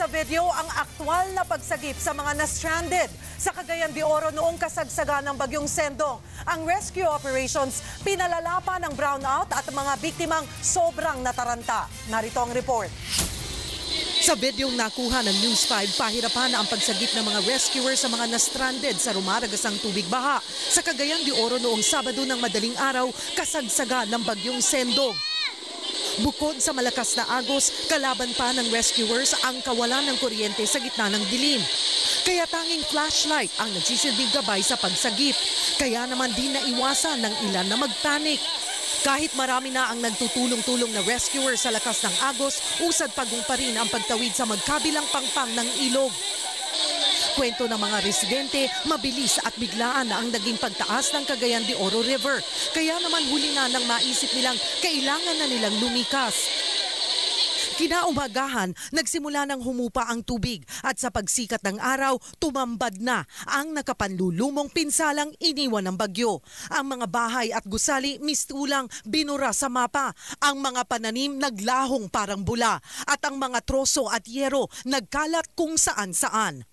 sa video ang aktwal na pagsagip sa mga na-stranded sa Cagayan de Oro noong kasagsagan ng bagyong Sendong. Ang rescue operations pinalala pa ng brownout at mga biktimang sobrang nataranta. Narito ang report. Sa videong nakuha ng News 5, pahirapan na ang pagsagip ng mga rescuer sa mga na-stranded sa rumaragasang tubig baha sa Cagayan de Oro noong Sabado ng madaling araw kasagsaga ng bagyong Sendong. Bukod sa malakas na agos, kalaban pa ng rescuers ang kawalan ng kuryente sa gitna ng dilim. Kaya tanging flashlight ang nagsisilbing gabay sa pagsagip. Kaya naman din naiwasan ng ilan na magpanik. Kahit marami na ang nagtutulong-tulong na rescuer sa lakas ng agos, usad pagong pa rin ang pagtawid sa magkabilang pangpang ng ilog. Kwento ng mga residente, mabilis at biglaan na ang naging pagtaas ng Cagayan de Oro River. Kaya naman huli na nang maisip nilang kailangan na nilang lumikas. Kinaumagahan, nagsimula ng humupa ang tubig at sa pagsikat ng araw, tumambad na ang nakapanlulumong pinsalang iniwan ng bagyo. Ang mga bahay at gusali mistulang binura sa mapa. Ang mga pananim naglahong parang bula at ang mga troso at yero nagkalat kung saan-saan.